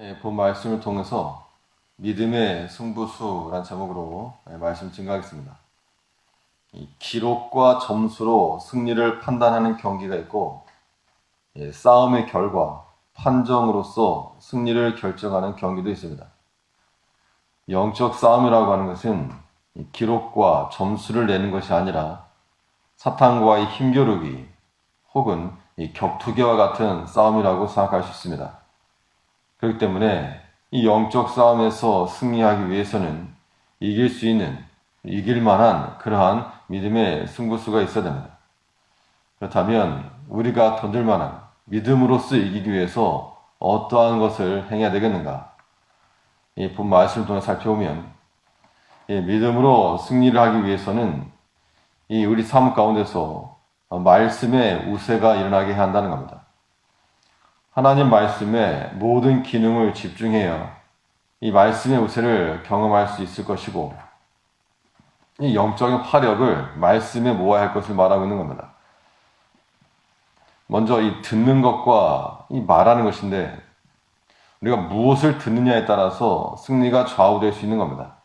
예, 본 말씀을 통해서 믿음의 승부수란 제목으로 예, 말씀 증가하겠습니다. 이 기록과 점수로 승리를 판단하는 경기가 있고 예, 싸움의 결과, 판정으로서 승리를 결정하는 경기도 있습니다. 영적 싸움이라고 하는 것은 이 기록과 점수를 내는 것이 아니라 사탄과의 힘겨루기 혹은 이 격투기와 같은 싸움이라고 생각할 수 있습니다. 그렇기 때문에 이 영적 싸움에서 승리하기 위해서는 이길 수 있는, 이길 만한 그러한 믿음의 승부수가 있어야 됩니다. 그렇다면 우리가 던들 만한 믿음으로써 이기기 위해서 어떠한 것을 행해야 되겠는가? 이 본 말씀을 통해 살펴보면 이 믿음으로 승리를 하기 위해서는 이 우리 삶 가운데서 말씀의 우세가 일어나게 한다는 겁니다. 하나님 말씀에 모든 기능을 집중해야 이 말씀의 우세를 경험할 수 있을 것이고 이 영적인 화력을 말씀에 모아야 할 것을 말하고 있는 겁니다. 먼저 이 듣는 것과 이 말하는 것인데 우리가 무엇을 듣느냐에 따라서 승리가 좌우될 수 있는 겁니다.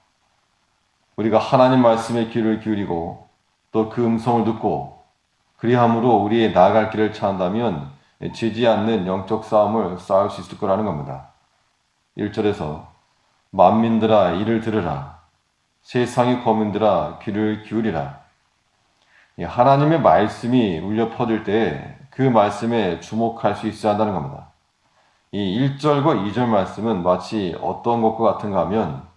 우리가 하나님 말씀에 귀를 기울이고 또 그 음성을 듣고 그리함으로 우리의 나아갈 길을 찾는다면 지지 않는 영적 싸움을 싸울 수 있을 거라는 겁니다. 1절에서 만민들아 이를 들으라 세상의 거민들아 귀를 기울이라 하나님의 말씀이 울려 퍼질 때 그 말씀에 주목할 수 있어야 한다는 겁니다. 이 1절과 2절 말씀은 마치 어떤 것과 같은가 하면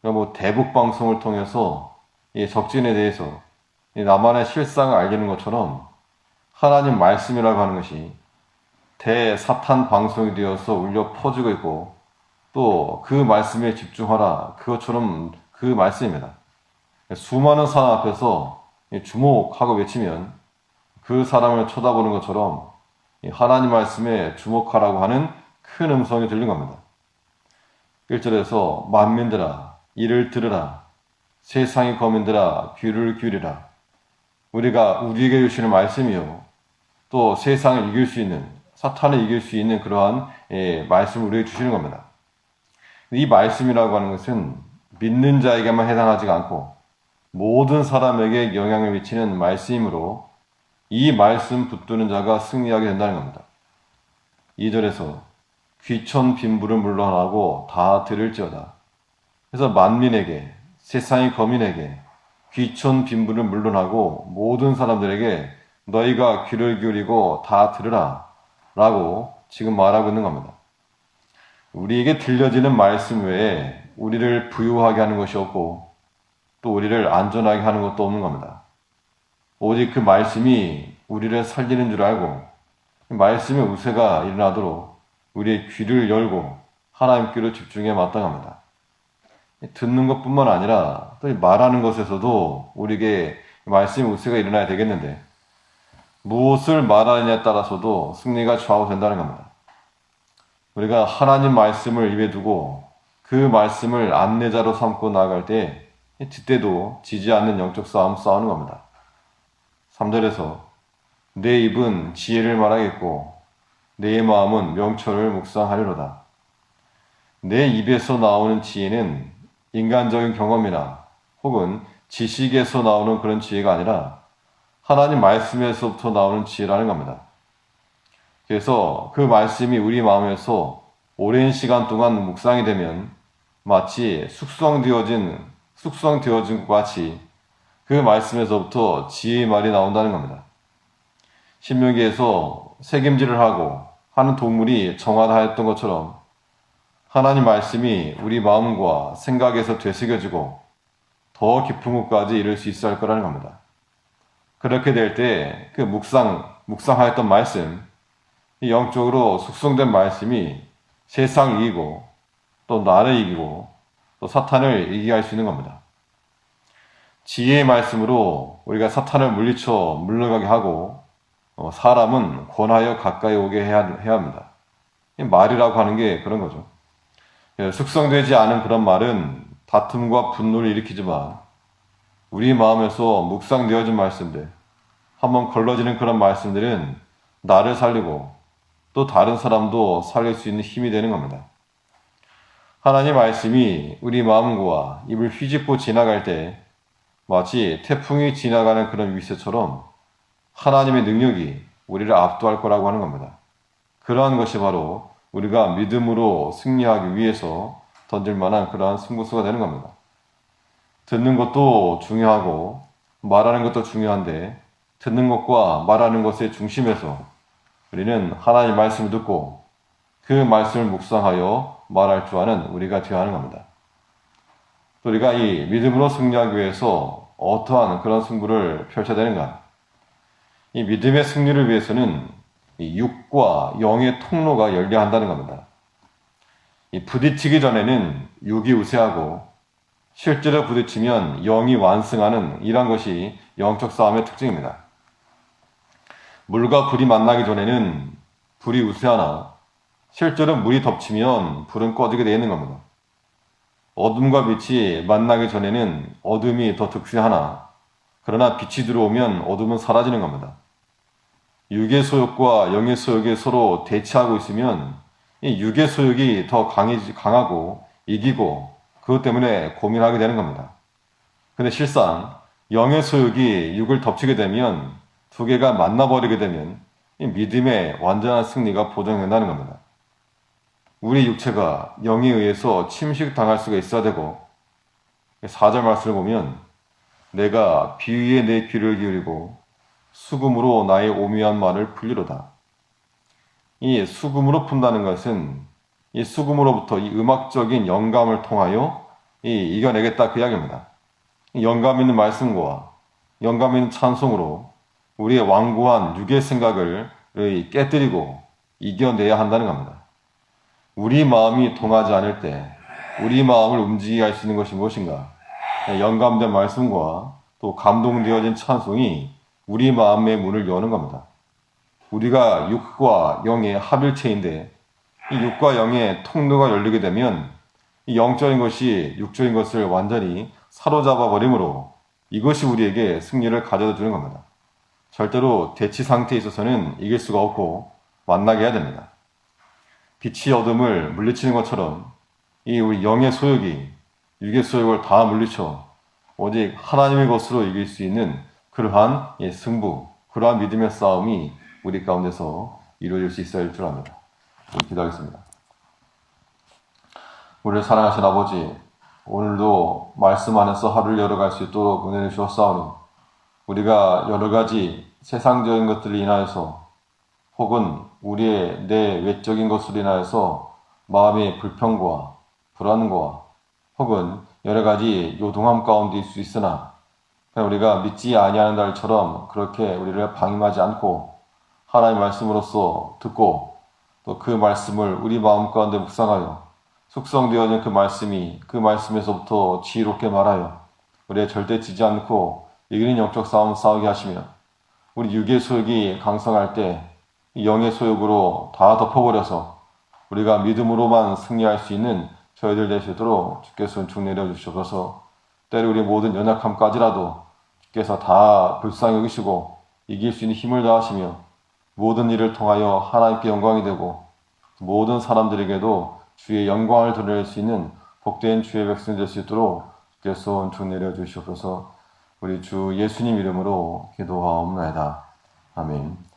뭐 대북 방송을 통해서 이 적진에 대해서 이 나만의 실상을 알리는 것처럼 하나님 말씀이라고 하는 것이 대사탄 방송이 되어서 울려 퍼지고 있고 또 그 말씀에 집중하라 그것처럼 그 말씀입니다. 수많은 사람 앞에서 주목하고 외치면 그 사람을 쳐다보는 것처럼 하나님 말씀에 주목하라고 하는 큰 음성이 들린 겁니다. 1절에서 만민들아 이를 들으라 세상의 거민들아 귀를 기울이라 우리가 우리에게 주시는 말씀이요 또 세상을 이길 수 있는 사탄을 이길 수 있는 그러한 예, 말씀을 우리에게 주시는 겁니다. 이 말씀이라고 하는 것은 믿는 자에게만 해당하지가 않고 모든 사람에게 영향을 미치는 말씀이므로 이 말씀 붙드는 자가 승리하게 된다는 겁니다. 2절에서 귀천 빈부를 물러나고 다 들을지어다. 그래서 만민에게 세상의 거민에게 귀천 빈부를 물러나고 모든 사람들에게 너희가 귀를 기울이고 다 들으라 라고 지금 말하고 있는 겁니다. 우리에게 들려지는 말씀 외에 우리를 부유하게 하는 것이 없고 또 우리를 안전하게 하는 것도 없는 겁니다. 오직 그 말씀이 우리를 살리는 줄 알고 말씀의 우세가 일어나도록 우리의 귀를 열고 하나님께로 집중해 마땅합니다. 듣는 것뿐만 아니라 또 말하는 것에서도 우리에게 말씀의 우세가 일어나야 되겠는데 무엇을 말하느냐에 따라서도 승리가 좌우된다는 겁니다. 우리가 하나님 말씀을 입에 두고 그 말씀을 안내자로 삼고 나아갈 때 그때도 지지 않는 영적 싸움 싸우는 겁니다. 3절에서 내 입은 지혜를 말하겠고 내 마음은 명철을 묵상하려로다. 내 입에서 나오는 지혜는 인간적인 경험이나 혹은 지식에서 나오는 그런 지혜가 아니라 하나님 말씀에서부터 나오는 지혜라는 겁니다. 그래서 그 말씀이 우리 마음에서 오랜 시간 동안 묵상이 되면 마치 숙성되어진 숙성되어진 것 같이 그 말씀에서부터 지혜의 말이 나온다는 겁니다. 신명기에서 색임질을 하고 하는 동물이 정화하였던 것처럼 하나님 말씀이 우리 마음과 생각에서 되새겨지고 더 깊은 곳까지 이룰 수 있어야 할 거라는 겁니다. 그렇게 될 때 그 묵상, 묵상하였던 말씀, 영적으로 숙성된 말씀이 세상을 이기고 또 나를 이기고 또 사탄을 이기게 할 수 있는 겁니다. 지혜의 말씀으로 우리가 사탄을 물리쳐 물러가게 하고 어, 사람은 권하여 가까이 오게 해야, 해야 합니다. 말이라고 하는 게 그런 거죠. 예, 숙성되지 않은 그런 말은 다툼과 분노를 일으키지만 우리 마음에서 묵상되어진 말씀들, 한번 걸러지는 그런 말씀들은 나를 살리고 또 다른 사람도 살릴 수 있는 힘이 되는 겁니다. 하나님 말씀이 우리 마음과 입을 휘집고 지나갈 때 마치 태풍이 지나가는 그런 위세처럼 하나님의 능력이 우리를 압도할 거라고 하는 겁니다. 그러한 것이 바로 우리가 믿음으로 승리하기 위해서 던질 만한 그러한 승부수가 되는 겁니다. 듣는 것도 중요하고 말하는 것도 중요한데 듣는 것과 말하는 것의 중심에서 우리는 하나님 말씀을 듣고 그 말씀을 묵상하여 말할 줄 아는 우리가 되어야 하는 겁니다. 또 우리가 이 믿음으로 승리하기 위해서 어떠한 그런 승부를 펼쳐야 되는가? 이 믿음의 승리를 위해서는 이 육과 영의 통로가 열려야 한다는 겁니다. 이 부딪히기 전에는 육이 우세하고 실제로 부딪히면 영이 완승하는 이런 것이 영적 싸움의 특징입니다. 물과 불이 만나기 전에는 불이 우세하나 실제로 물이 덮치면 불은 꺼지게 되어 있는 겁니다. 어둠과 빛이 만나기 전에는 어둠이 더 득세하나 그러나 빛이 들어오면 어둠은 사라지는 겁니다. 육의 소욕과 영의 소욕이 서로 대치하고 있으면 이 육의 소욕이 더 강해, 강하고 이기고 그것 때문에 고민하게 되는 겁니다. 근데 실상 영의 소욕이 육을 덮치게 되면 두 개가 만나버리게 되면 이 믿음의 완전한 승리가 보장된다는 겁니다. 우리 육체가 영에 의해서 침식당할 수가 있어야 되고 4절 말씀을 보면 내가 비위에 내 귀를 기울이고 수금으로 나의 오묘한 말을 풀리로다. 이 수금으로 푼다는 것은 이 수금으로부터 이 음악적인 영감을 통하여 이 이겨내겠다 그 이야기입니다. 이 영감 있는 말씀과 영감 있는 찬송으로 우리의 완고한 육의 생각을 깨뜨리고 이겨내야 한다는 겁니다. 우리 마음이 통하지 않을 때 우리 마음을 움직이게 할 수 있는 것이 무엇인가? 영감된 말씀과 또 감동되어진 찬송이 우리 마음의 문을 여는 겁니다. 우리가 육과 영의 합일체인데 이 육과 영의 통로가 열리게 되면 이 영적인 것이 육적인 것을 완전히 사로잡아 버림으로 이것이 우리에게 승리를 가져다 주는 겁니다. 절대로 대치 상태에 있어서는 이길 수가 없고 만나게 해야 됩니다. 빛이 어둠을 물리치는 것처럼 이 우리 영의 소욕이 육의 소욕을 다 물리쳐 오직 하나님의 것으로 이길 수 있는 그러한 승부, 그러한 믿음의 싸움이 우리 가운데서 이루어질 수 있어야 할 줄 압니다. 기도하겠습니다. 우리를 사랑하신 아버지, 오늘도 말씀 안에서 하루를 열어갈 수 있도록 은혜를 주었사오니 우리가 여러 가지 세상적인 것들을 인하여서 혹은 우리의 내 외적인 것으로 인하여서 마음의 불평과 불안과 혹은 여러 가지 요동함 가운데 있을 수 있으나 우리가 믿지 아니하는 날처럼 그렇게 우리를 방임하지 않고 하나님의 말씀으로써 듣고 또 그 말씀을 우리 마음 가운데 묵상하여 숙성되어진 그 말씀이 그 말씀에서부터 지혜롭게 말하여 우리의 절대 지지 않고 이기는 영적 싸움 싸우게 하시며 우리 육의 소욕이 강성할 때 영의 소욕으로 다 덮어버려서 우리가 믿음으로만 승리할 수 있는 저희들 되시도록 주께서 중 내려주셔서. 때로 우리 모든 연약함까지라도 주께서 다 불쌍히 여기시고 이길 수 있는 힘을 다하시며 모든 일을 통하여 하나님께 영광이 되고 모든 사람들에게도 주의 영광을 드러낼 수 있는 복된 주의 백성 될 수 있도록 주께서 중 내려주시옵소서 우리 주 예수님 이름으로 기도하옵나이다. 아멘.